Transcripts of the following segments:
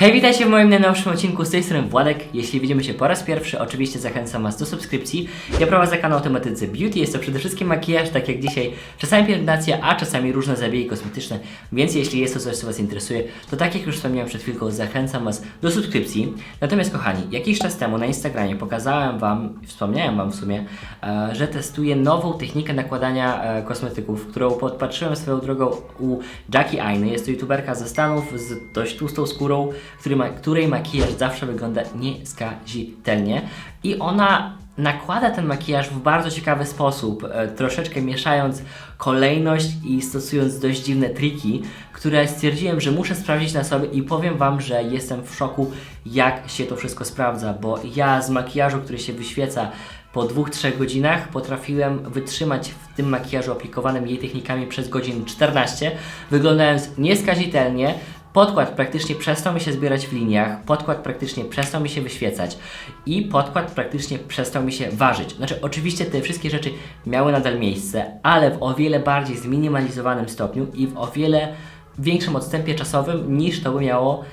Hej, witajcie w moim najnowszym odcinku z tej strony Władek. Jeśli widzimy się po raz pierwszy, oczywiście zachęcam Was do subskrypcji. Ja prowadzę kanał o tematyce beauty, jest to przede wszystkim makijaż, tak jak dzisiaj, czasami pielęgnacja, a czasami różne zabiegi kosmetyczne, więc jeśli jest to coś, co Was interesuje, to tak jak już wspomniałem przed chwilką, zachęcam Was do subskrypcji. Natomiast kochani, jakiś czas temu na Instagramie pokazałem Wam, wspomniałem Wam w sumie, e, że testuję nową technikę nakładania e, kosmetyków, którą podpatrzyłem swoją drogą u Jackie Ainy. Jest to youtuberka ze Stanów z dość tłustą skórą, który której makijaż zawsze wygląda nieskazitelnie i ona nakłada ten makijaż w bardzo ciekawy sposób, e, troszeczkę mieszając kolejność i stosując dość dziwne triki, które stwierdziłem, że muszę sprawdzić na sobie i powiem Wam, że jestem w szoku, jak się to wszystko sprawdza, bo ja z makijażu, który się wyświeca po 2-3 godzinach potrafiłem wytrzymać w tym makijażu aplikowanym jej technikami przez godzin 14, wyglądając nieskazitelnie, Podkład praktycznie przestał mi się zbierać w liniach, podkład praktycznie przestał mi się wyświecać i podkład praktycznie przestał mi się ważyć. Znaczy, oczywiście te wszystkie rzeczy miały nadal miejsce, ale w o wiele bardziej zminimalizowanym stopniu i w o wiele większym odstępie czasowym niż to by miało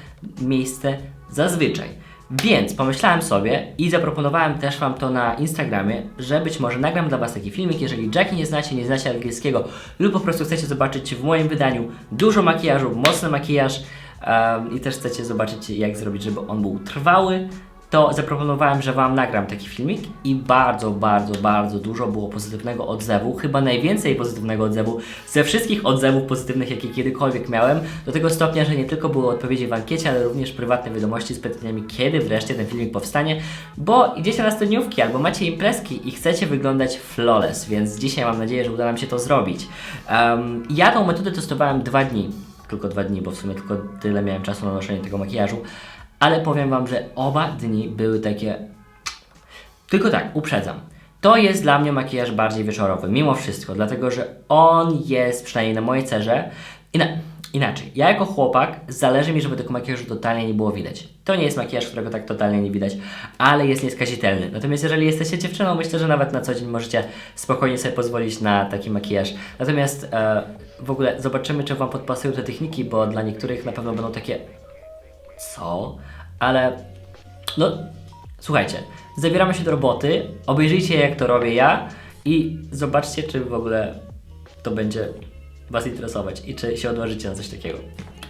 miejsce zazwyczaj. Więc pomyślałem sobie i zaproponowałem też Wam to na Instagramie, że być może nagram dla Was taki filmik, jeżeli Jackie nie znacie, nie znacie angielskiego lub po prostu chcecie zobaczyć w moim wydaniu dużo makijażu, mocny makijaż um, i też chcecie zobaczyć jak zrobić, żeby on był trwały, to zaproponowałem, że Wam nagram taki filmik i bardzo, bardzo, bardzo dużo było pozytywnego odzewu, chyba najwięcej pozytywnego odzewu ze wszystkich odzewów pozytywnych, jakie kiedykolwiek miałem, do tego stopnia, że nie tylko były odpowiedzi w ankiecie, ale również prywatne wiadomości z pytaniami, kiedy wreszcie ten filmik powstanie, bo idziecie na studniówki albo macie imprezki i chcecie wyglądać flawless, więc dzisiaj mam nadzieję, że uda nam się to zrobić. Um, ja tą metodę testowałem dwa dni, tylko dwa dni, bo w sumie tylko tyle miałem czasu na noszenie tego makijażu, ale powiem Wam, że oba dni były takie. Tylko tak, uprzedzam. To jest dla mnie makijaż bardziej wieczorowy, mimo wszystko, dlatego że on jest, przynajmniej na mojej cerze, ina inaczej. Ja jako chłopak zależy mi, żeby tego makijażu totalnie nie było widać. To nie jest makijaż, którego tak totalnie nie widać, ale jest nieskazitelny. Natomiast jeżeli jesteście dziewczyną, myślę, że nawet na co dzień możecie spokojnie sobie pozwolić na taki makijaż. Natomiast e, w ogóle zobaczymy, czy Wam podpasują te techniki, bo dla niektórych na pewno będą takie co, ale no słuchajcie, zabieramy się do roboty, obejrzyjcie jak to robię ja i zobaczcie, czy w ogóle to będzie Was interesować i czy się odważycie na coś takiego.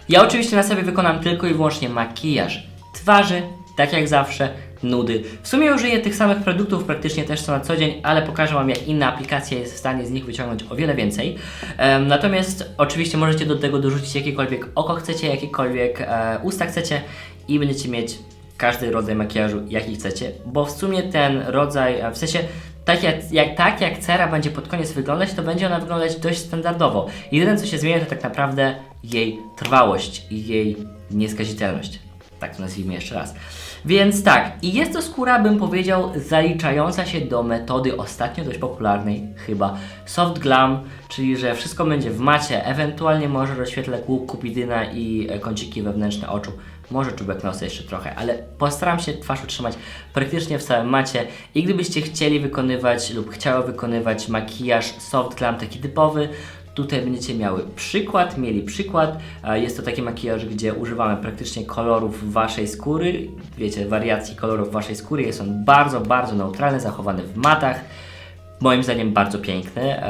Ja oczywiście na sobie wykonam tylko i wyłącznie makijaż twarzy, tak jak zawsze, nudy. W sumie użyję tych samych produktów praktycznie też co na co dzień, ale pokażę Wam jak inna aplikacja jest w stanie z nich wyciągnąć o wiele więcej. Um, natomiast oczywiście możecie do tego dorzucić jakiekolwiek oko chcecie, jakiekolwiek e, usta chcecie i będziecie mieć każdy rodzaj makijażu, jaki chcecie, bo w sumie ten rodzaj, w sensie tak jak, jak, tak jak cera będzie pod koniec wyglądać, to będzie ona wyglądać dość standardowo. Jedyne co się zmienia to tak naprawdę jej trwałość i jej nieskazitelność. Tak to nazwijmy jeszcze raz. Więc tak, i jest to skóra, bym powiedział, zaliczająca się do metody ostatnio dość popularnej, chyba soft glam, czyli że wszystko będzie w macie, ewentualnie może rozświetlę łuk kupidyna i e, kąciki wewnętrzne oczu, może czubek nosa jeszcze trochę, ale postaram się twarz utrzymać praktycznie w całym macie. I gdybyście chcieli wykonywać lub chciały wykonywać makijaż soft glam taki typowy, Tutaj będziecie miały przykład, mieli przykład. Jest to taki makijaż, gdzie używamy praktycznie kolorów waszej skóry, wiecie, wariacji kolorów waszej skóry. Jest on bardzo, bardzo neutralny, zachowany w matach. Moim zdaniem bardzo piękny.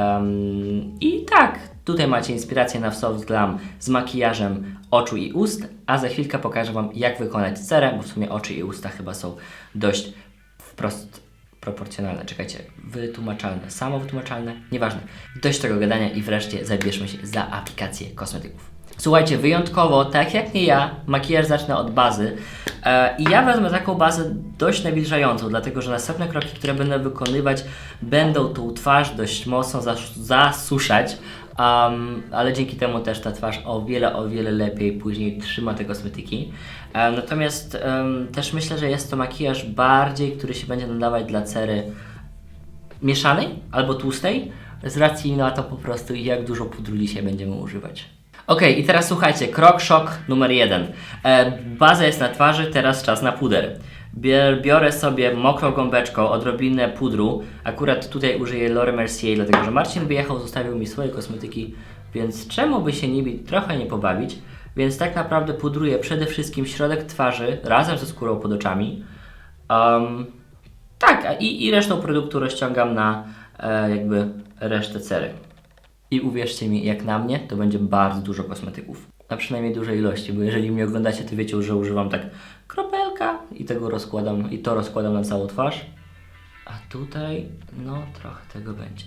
I tak, tutaj macie inspirację na Soft Glam z makijażem oczu i ust, a za chwilkę pokażę Wam, jak wykonać cerę, bo w sumie oczy i usta chyba są dość wprost proporcjonalne, czekajcie, wytłumaczalne, samo wytłumaczalne, nieważne. Dość tego gadania i wreszcie zabierzmy się za aplikację kosmetyków. Słuchajcie, wyjątkowo, tak jak nie ja, makijaż zacznę od bazy e, i ja wezmę taką bazę dość nawilżającą, dlatego że następne kroki, które będę wykonywać, będą tą twarz dość mocno zas zasuszać, Um, ale dzięki temu też ta twarz o wiele, o wiele lepiej później trzyma te kosmetyki. Um, natomiast um, też myślę, że jest to makijaż bardziej, który się będzie nadawać dla cery mieszanej albo tłustej, z racji na to po prostu jak dużo pudru dzisiaj będziemy używać. Ok, i teraz słuchajcie, krok szok numer jeden. E, baza jest na twarzy, teraz czas na puder. Biorę sobie mokrą gąbeczką odrobinę pudru. Akurat tutaj użyję Laura Mercier, dlatego że Marcin wyjechał, zostawił mi swoje kosmetyki, więc czemu by się nimi trochę nie pobawić? Więc tak naprawdę pudruję przede wszystkim środek twarzy razem ze skórą pod oczami. Um, tak, i, i resztą produktu rozciągam na e, jakby resztę cery. I uwierzcie mi, jak na mnie, to będzie bardzo dużo kosmetyków. A przynajmniej dużej ilości, bo jeżeli mnie oglądacie, to wiecie, że używam tak kropelka i tego rozkładam, i to rozkładam na całą twarz. A tutaj, no trochę tego będzie.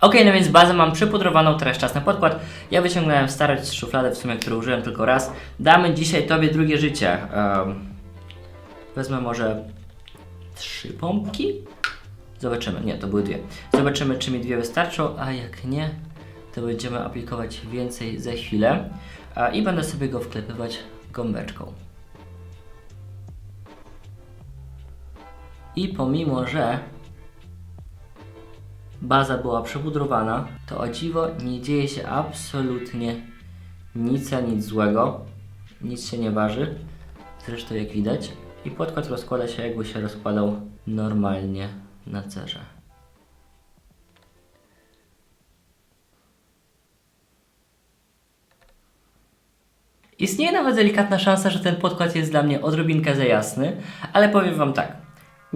Ok, no więc bazę mam przypudrowaną, teraz czas na podkład. Ja wyciągnąłem starą szufladę w sumie, którą użyłem tylko raz. Damy dzisiaj Tobie drugie życie. Em, wezmę może trzy pompki? Zobaczymy. Nie, to były dwie. Zobaczymy, czy mi dwie wystarczą, a jak nie, to będziemy aplikować więcej za chwilę. I będę sobie go wklepywać gąbeczką. I pomimo, że baza była przepudrowana, to o dziwo nie dzieje się absolutnie nic, a nic złego. Nic się nie waży. Zresztą jak widać. I podkład rozkłada się jakby się rozkładał normalnie na cerze. Istnieje nawet delikatna szansa, że ten podkład jest dla mnie odrobinkę za jasny, ale powiem Wam tak.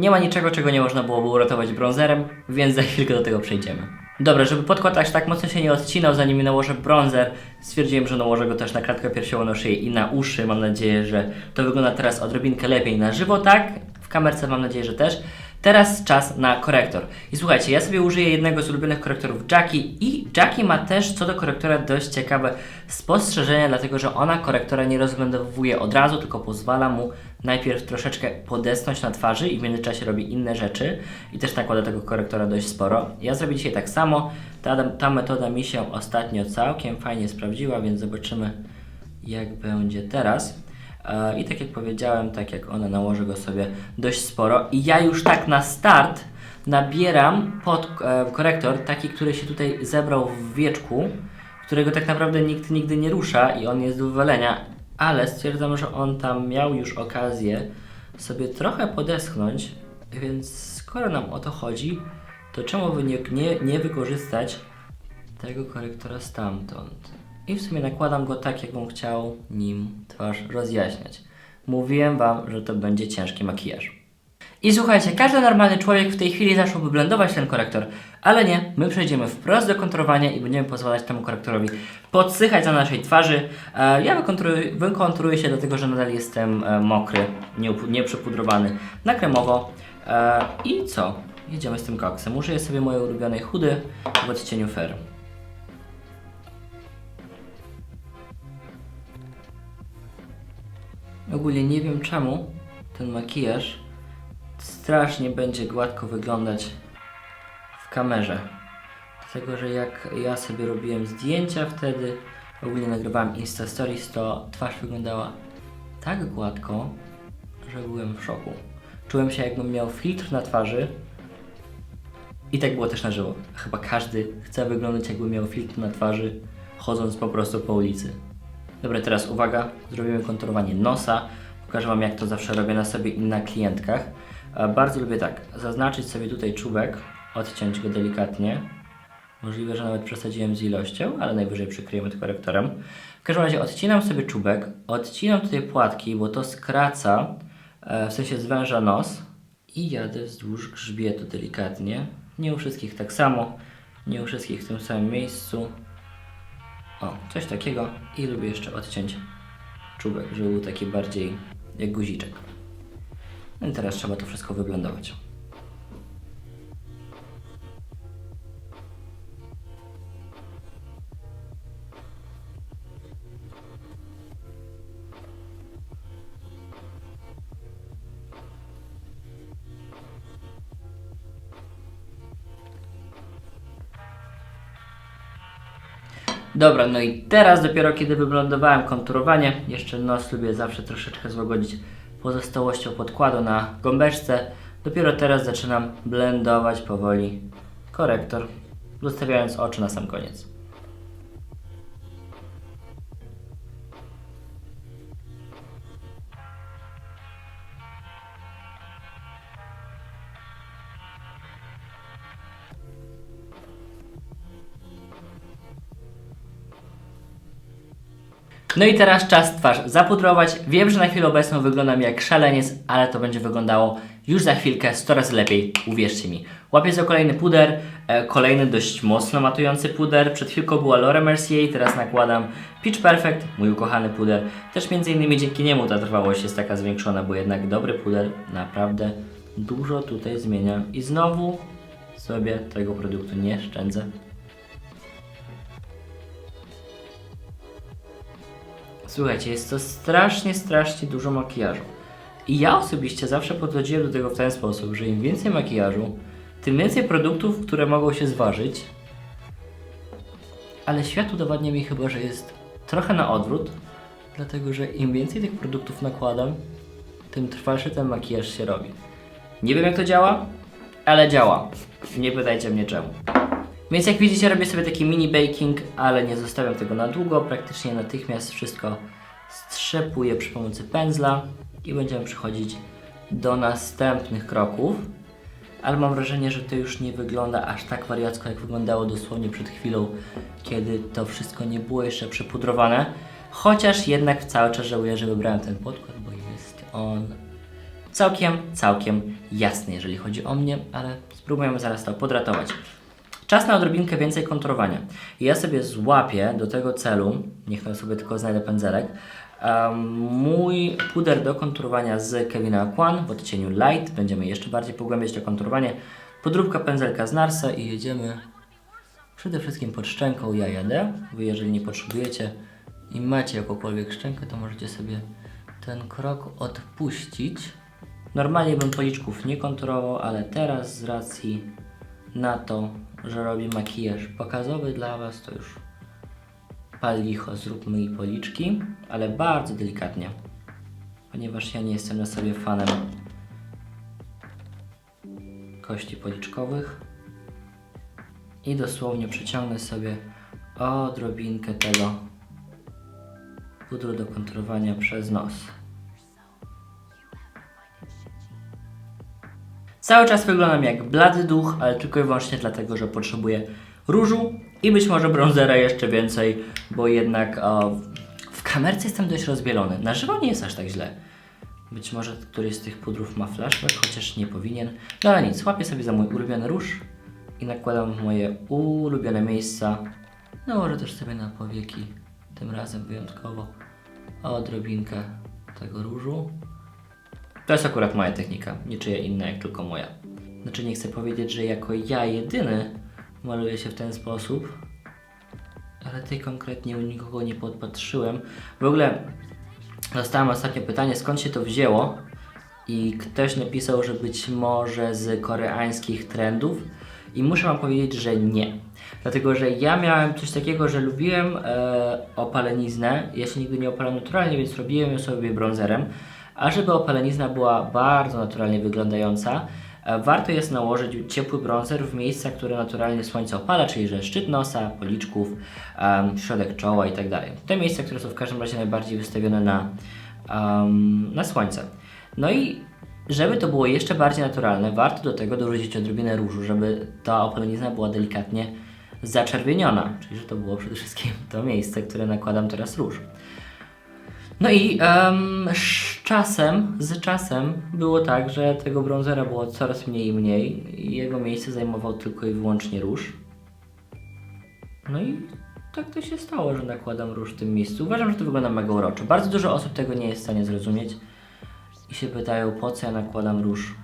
Nie ma niczego, czego nie można byłoby uratować bronzerem, więc za chwilkę do tego przejdziemy. Dobra, żeby podkład aż tak mocno się nie odcinał, zanim nałożę bronzer, stwierdziłem, że nałożę go też na kratkę piersiową, na szyję i na uszy. Mam nadzieję, że to wygląda teraz odrobinkę lepiej na żywo, tak? W kamerce mam nadzieję, że też. Teraz czas na korektor. I słuchajcie, ja sobie użyję jednego z ulubionych korektorów Jackie i Jackie ma też co do korektora dość ciekawe spostrzeżenia, dlatego że ona korektora nie rozbudowuje od razu, tylko pozwala mu najpierw troszeczkę podesnąć na twarzy i w międzyczasie robi inne rzeczy i też nakłada tego korektora dość sporo. Ja zrobię dzisiaj tak samo. Ta, ta metoda mi się ostatnio całkiem fajnie sprawdziła, więc zobaczymy jak będzie teraz. E, I tak jak powiedziałem, tak jak ona nałoży go sobie dość sporo. I ja już tak na start nabieram pod e, korektor, taki, który się tutaj zebrał w wieczku, którego tak naprawdę nikt nigdy nie rusza i on jest do wywalenia, ale stwierdzam, że on tam miał już okazję sobie trochę podeschnąć, więc skoro nam o to chodzi, to czemu by nie, nie, nie wykorzystać tego korektora stamtąd? I w sumie nakładam go tak, jakbym chciał nim twarz rozjaśniać. Mówiłem Wam, że to będzie ciężki makijaż. I słuchajcie, każdy normalny człowiek w tej chwili zacząłby blendować ten korektor, ale nie, my przejdziemy wprost do konturowania i będziemy pozwalać temu korektorowi podsychać na naszej twarzy. E, ja wykonturuję się dlatego, że nadal jestem e, mokry, nieprzepudrowany na kremowo. E, I co? Jedziemy z tym koksem. Użyję sobie mojej ulubionej chudy w odcieniu Fair. Ogólnie nie wiem czemu ten makijaż strasznie będzie gładko wyglądać w kamerze. Dlatego, że jak ja sobie robiłem zdjęcia wtedy, ogólnie nagrywałem Insta Stories, to twarz wyglądała tak gładko, że byłem w szoku. Czułem się jakbym miał filtr na twarzy i tak było też na żywo. Chyba każdy chce wyglądać jakby miał filtr na twarzy, chodząc po prostu po ulicy. Dobra, teraz uwaga, zrobimy konturowanie nosa. Pokażę Wam, jak to zawsze robię na sobie i na klientkach. E, Bardzo lubię tak, zaznaczyć sobie tutaj czubek, odciąć go delikatnie. Możliwe, że nawet przesadziłem z ilością, ale najwyżej przykryjemy to korektorem. W każdym razie odcinam sobie czubek, odcinam tutaj płatki, bo to skraca, e, w sensie zwęża nos i jadę wzdłuż grzbietu delikatnie. Nie u wszystkich tak samo, nie u wszystkich w tym samym miejscu. O, coś takiego i lubię jeszcze odciąć czubek, żeby był taki bardziej jak guziczek. No i teraz trzeba to wszystko wyblendować. Dobra, no i teraz dopiero kiedy wyblendowałem konturowanie, jeszcze nos lubię zawsze troszeczkę złagodzić pozostałością podkładu na gąbeczce. Dopiero teraz zaczynam blendować powoli korektor, zostawiając oczy na sam koniec. No i teraz czas twarz zapudrować. Wiem, że na chwilę obecną wyglądam jak szaleniec, ale to będzie wyglądało już za chwilkę 100 razy lepiej, uwierzcie mi. Łapię za kolejny puder, e, kolejny dość mocno matujący puder. Przed chwilką była Laura Mercier, teraz nakładam Pitch Perfect, mój ukochany puder. Też między innymi dzięki niemu ta trwałość jest taka zwiększona, bo jednak dobry puder naprawdę dużo tutaj zmienia. I znowu sobie tego produktu nie szczędzę. Słuchajcie, jest to strasznie, strasznie dużo makijażu. I ja osobiście zawsze podchodziłem do tego w ten sposób, że im więcej makijażu, tym więcej produktów, które mogą się zważyć. Ale świat udowadnia mi chyba, że jest trochę na odwrót, dlatego że im więcej tych produktów nakładam, tym trwalszy ten makijaż się robi. Nie wiem jak to działa, ale działa. Nie pytajcie mnie czemu. Więc jak widzicie robię sobie taki mini baking, ale nie zostawiam tego na długo, praktycznie natychmiast wszystko strzepuję przy pomocy pędzla i będziemy przechodzić do następnych kroków. Ale mam wrażenie, że to już nie wygląda aż tak wariacko, jak wyglądało dosłownie przed chwilą, kiedy to wszystko nie było jeszcze przepudrowane. Chociaż jednak cały czas żałuję, że wybrałem ten podkład, bo jest on całkiem, całkiem jasny, jeżeli chodzi o mnie, ale spróbujemy zaraz to podratować. Czas na odrobinkę więcej kontrowania. I ja sobie złapię do tego celu, niech to sobie tylko znajdę pędzelek, um, mój puder do konturowania z Kevina Kwan w odcieniu Light. Będziemy jeszcze bardziej pogłębiać to konturowanie. Podróbka pędzelka z Narsa i jedziemy przede wszystkim pod szczęką. Ja jadę. Wy jeżeli nie potrzebujecie i macie jakąkolwiek szczękę, to możecie sobie ten krok odpuścić. Normalnie bym policzków nie konturował, ale teraz z racji na to, że robię makijaż pokazowy dla Was, to już pal licho, zróbmy i policzki, ale bardzo delikatnie, ponieważ ja nie jestem na sobie fanem kości policzkowych i dosłownie przeciągnę sobie odrobinkę tego pudru do konturowania przez nos. Cały czas wyglądam jak blady duch, ale tylko i wyłącznie dlatego, że potrzebuję różu i być może bronzera jeszcze więcej, bo jednak o, w kamerce jestem dość rozbielony. Na żywo nie jest aż tak źle. Być może któryś z tych pudrów ma flashback, chociaż nie powinien. No ale nic, łapię sobie za mój ulubiony róż i nakładam w moje ulubione miejsca. Nałożę też sobie na powieki, tym razem wyjątkowo odrobinkę tego różu. To jest akurat moja technika, niczyja inna jak tylko moja. Znaczy nie chcę powiedzieć, że jako ja jedyny maluję się w ten sposób, ale tej konkretnie u nikogo nie podpatrzyłem. W ogóle dostałem ostatnio pytanie, skąd się to wzięło i ktoś napisał, że być może z koreańskich trendów i muszę Wam powiedzieć, że nie. Dlatego, że ja miałem coś takiego, że lubiłem e, opaleniznę. Ja się nigdy nie opalam naturalnie, więc robiłem ją sobie bronzerem. A żeby opalenizna była bardzo naturalnie wyglądająca, e, warto jest nałożyć ciepły bronzer w miejscach, które naturalnie słońce opala, czyli że szczyt nosa, policzków, środek czoła i tak. Te miejsca, które są w każdym razie najbardziej wystawione na, na słońce. No i żeby to było jeszcze bardziej naturalne, warto do tego dorzucić odrobinę różu, żeby ta opalenizna była delikatnie zaczerwieniona, czyli że to było przede wszystkim to miejsce, które nakładam teraz róż. No i em, z czasem, z czasem było tak, że tego bronzera było coraz mniej i mniej jego miejsce zajmował tylko i wyłącznie róż. No i tak to się stało, że nakładam róż w tym miejscu. Uważam, że to wygląda mega uroczo. Bardzo dużo osób tego nie jest w stanie zrozumieć i się pytają, po co ja nakładam róż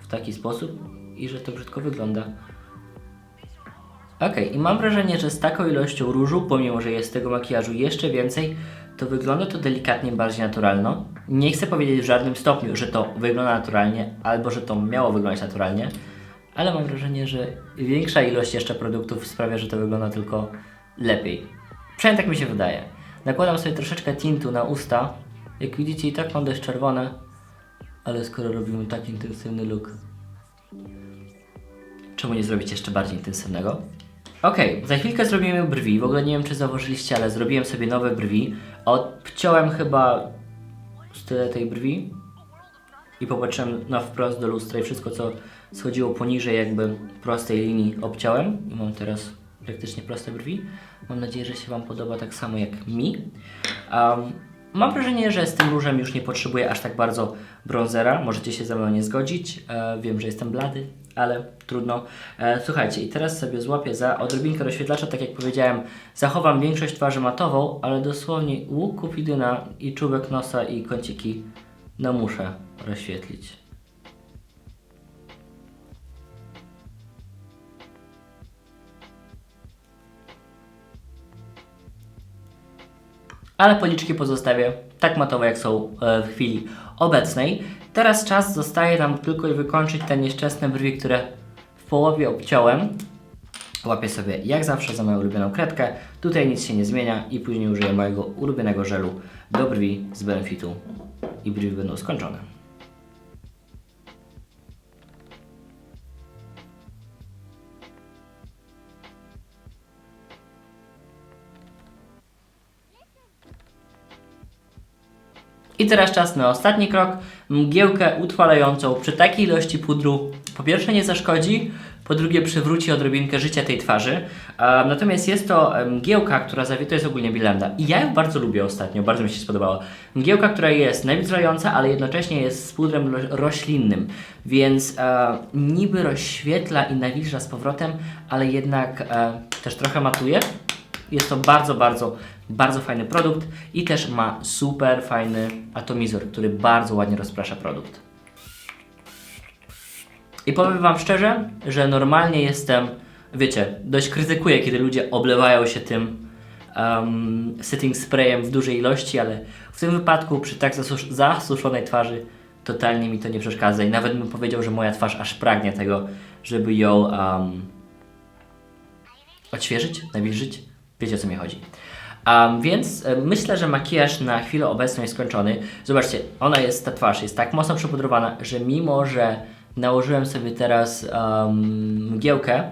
w taki sposób i że to brzydko wygląda. Okej, i mam wrażenie, że z taką ilością różu, pomimo że jest tego makijażu jeszcze więcej, to wygląda to delikatnie bardziej naturalno. Nie chcę powiedzieć w żadnym stopniu, że to wygląda naturalnie, albo że to miało wyglądać naturalnie, ale mam wrażenie, że większa ilość jeszcze produktów sprawia, że to wygląda tylko lepiej. Przynajmniej tak mi się wydaje. Nakładam sobie troszeczkę tintu na usta. Jak widzicie i tak mam dość czerwone, ale skoro robimy tak intensywny look, czemu nie zrobić jeszcze bardziej intensywnego? Okej, za chwilkę zrobimy brwi. W ogóle nie wiem, czy zauważyliście, ale zrobiłem sobie nowe brwi. Odciąłem chyba tyle tej brwi i popatrzyłem na wprost do lustra i wszystko, co schodziło poniżej jakby prostej linii obciąłem i mam teraz praktycznie proste brwi. Mam nadzieję, że się Wam podoba tak samo jak mi. Um, mam wrażenie, że z tym różem już nie potrzebuję aż tak bardzo bronzera. Możecie się ze mną nie zgodzić. E, wiem, że jestem blady, ale trudno. E, słuchajcie, i teraz sobie złapię za odrobinkę rozświetlacza. Tak jak powiedziałem, zachowam większość twarzy matową, ale dosłownie łuk kupidyna i czubek nosa i kąciki no muszę rozświetlić. ale policzki pozostawię tak matowe, jak są e, w chwili obecnej. Teraz czas zostaje nam tylko i wykończyć te nieszczęsne brwi, które w połowie obciąłem. Łapię sobie jak zawsze za moją ulubioną kredkę. Tutaj nic się nie zmienia i później użyję mojego ulubionego żelu do brwi z Benefitu i brwi będą skończone. I teraz czas na ostatni krok. Mgiełkę utrwalającą przy takiej ilości pudru po pierwsze nie zaszkodzi, po drugie przywróci odrobinkę życia tej twarzy. Natomiast jest to e, mgiełka, która zawie... to jest ogólnie Bilenda. I ja ją bardzo lubię ostatnio, bardzo mi się spodobała. Mgiełka, która jest nawilżająca, ale jednocześnie jest z pudrem ro- roślinnym, więc e, niby rozświetla i nawilża z powrotem, ale jednak e, też trochę matuje. Jest to bardzo, bardzo, bardzo fajny produkt i też ma super fajny atomizor, który bardzo ładnie rozprasza produkt. I powiem Wam szczerze, że normalnie jestem, wiecie, dość krytykuję, kiedy ludzie oblewają się tym um, setting sprayem w dużej ilości, ale w tym wypadku przy tak zasus- zasuszonej twarzy totalnie mi to nie przeszkadza i nawet bym powiedział, że moja twarz aż pragnie tego, żeby ją um, odświeżyć, nawilżyć. Wiecie o co mi chodzi. Um, więc e, myślę, że makijaż na chwilę obecną jest skończony. Zobaczcie, ona jest, ta twarz jest tak mocno przepudrowana, że mimo, że nałożyłem sobie teraz um, mgiełkę,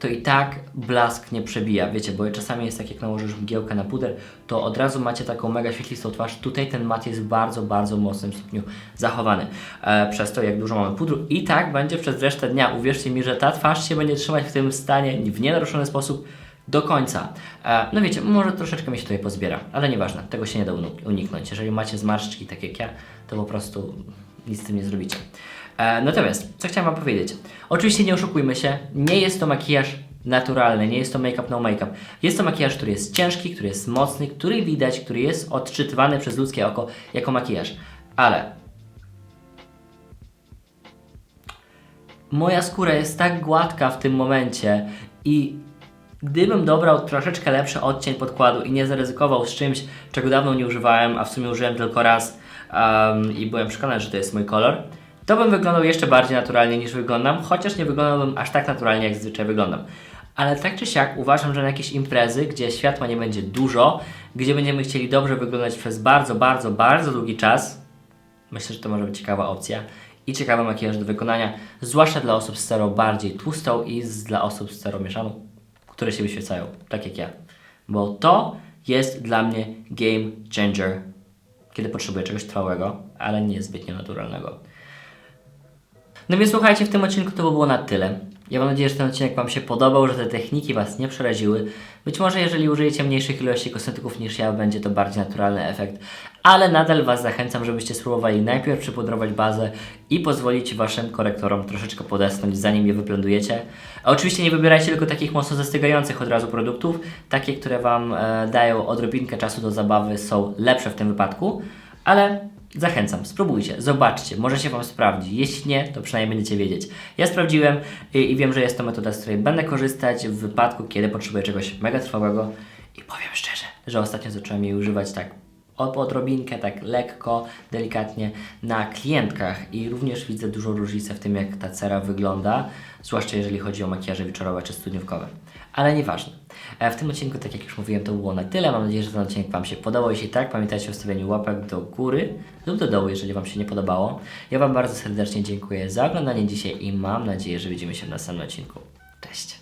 to i tak blask nie przebija, wiecie, bo czasami jest tak, jak nałożysz mgiełkę na puder, to od razu macie taką mega świetlistą twarz. Tutaj ten mat jest w bardzo, bardzo mocnym stopniu zachowany. E, przez to, jak dużo mamy pudru. I tak będzie przez resztę dnia. Uwierzcie mi, że ta twarz się będzie trzymać w tym stanie w nienaruszony sposób do końca. E, no wiecie, może troszeczkę mi się tutaj pozbiera, ale nieważne, tego się nie da uniknąć. Jeżeli macie zmarszczki tak jak ja, to po prostu nic z tym nie zrobicie. E, natomiast, co chciałem Wam powiedzieć? Oczywiście nie oszukujmy się, nie jest to makijaż naturalny, nie jest to make-up no make-up. Jest to makijaż, który jest ciężki, który jest mocny, który widać, który jest odczytywany przez ludzkie oko jako makijaż. Ale moja skóra jest tak gładka w tym momencie i gdybym dobrał troszeczkę lepszy odcień podkładu i nie zaryzykował z czymś, czego dawno nie używałem, a w sumie użyłem tylko raz um, i byłem przekonany, że to jest mój kolor, to bym wyglądał jeszcze bardziej naturalnie niż wyglądam, chociaż nie wyglądałbym aż tak naturalnie, jak zazwyczaj wyglądam. Ale tak czy siak uważam, że na jakieś imprezy, gdzie światła nie będzie dużo, gdzie będziemy chcieli dobrze wyglądać przez bardzo, bardzo, bardzo długi czas, Myślę, że to może być ciekawa opcja i ciekawy makijaż do wykonania, zwłaszcza dla osób z cerą bardziej tłustą i dla osób z cerą mieszaną, które się wyświecają, tak jak ja. Bo to jest dla mnie game changer, kiedy potrzebuję czegoś trwałego, ale nie zbytnio naturalnego. No więc słuchajcie, w tym odcinku to by było na tyle. Ja mam nadzieję, że ten odcinek Wam się podobał, że te techniki Was nie przeraziły. Być może jeżeli użyjecie mniejszych ilości kosmetyków niż ja, będzie to bardziej naturalny efekt, ale nadal Was zachęcam, żebyście spróbowali najpierw przypudrować bazę i pozwolić Waszym korektorom troszeczkę podesnąć, zanim je wyblendujecie. A oczywiście nie wybierajcie tylko takich mocno zastygających od razu produktów. Takie, które Wam e, dają odrobinkę czasu do zabawy są lepsze w tym wypadku, ale Zachęcam, spróbujcie, zobaczcie, może się Wam sprawdzi. Jeśli nie, to przynajmniej będziecie wiedzieć. Ja sprawdziłem i, i wiem, że jest to metoda, z której będę korzystać w wypadku, kiedy potrzebuję czegoś mega trwałego. I powiem szczerze, że ostatnio zacząłem jej używać tak odrobinkę, tak lekko, delikatnie na klientkach i również widzę dużą różnicę w tym, jak ta cera wygląda, zwłaszcza jeżeli chodzi o makijaże wieczorowe czy studniówkowe. Ale nieważne. E, W tym odcinku, tak jak już mówiłem, to było na tyle. Mam nadzieję, że ten odcinek Wam się podobał. Jeśli tak, pamiętajcie o stawianiu łapek do góry lub do dołu, jeżeli Wam się nie podobało. Ja Wam bardzo serdecznie dziękuję za oglądanie dzisiaj i mam nadzieję, że widzimy się w następnym odcinku. Cześć!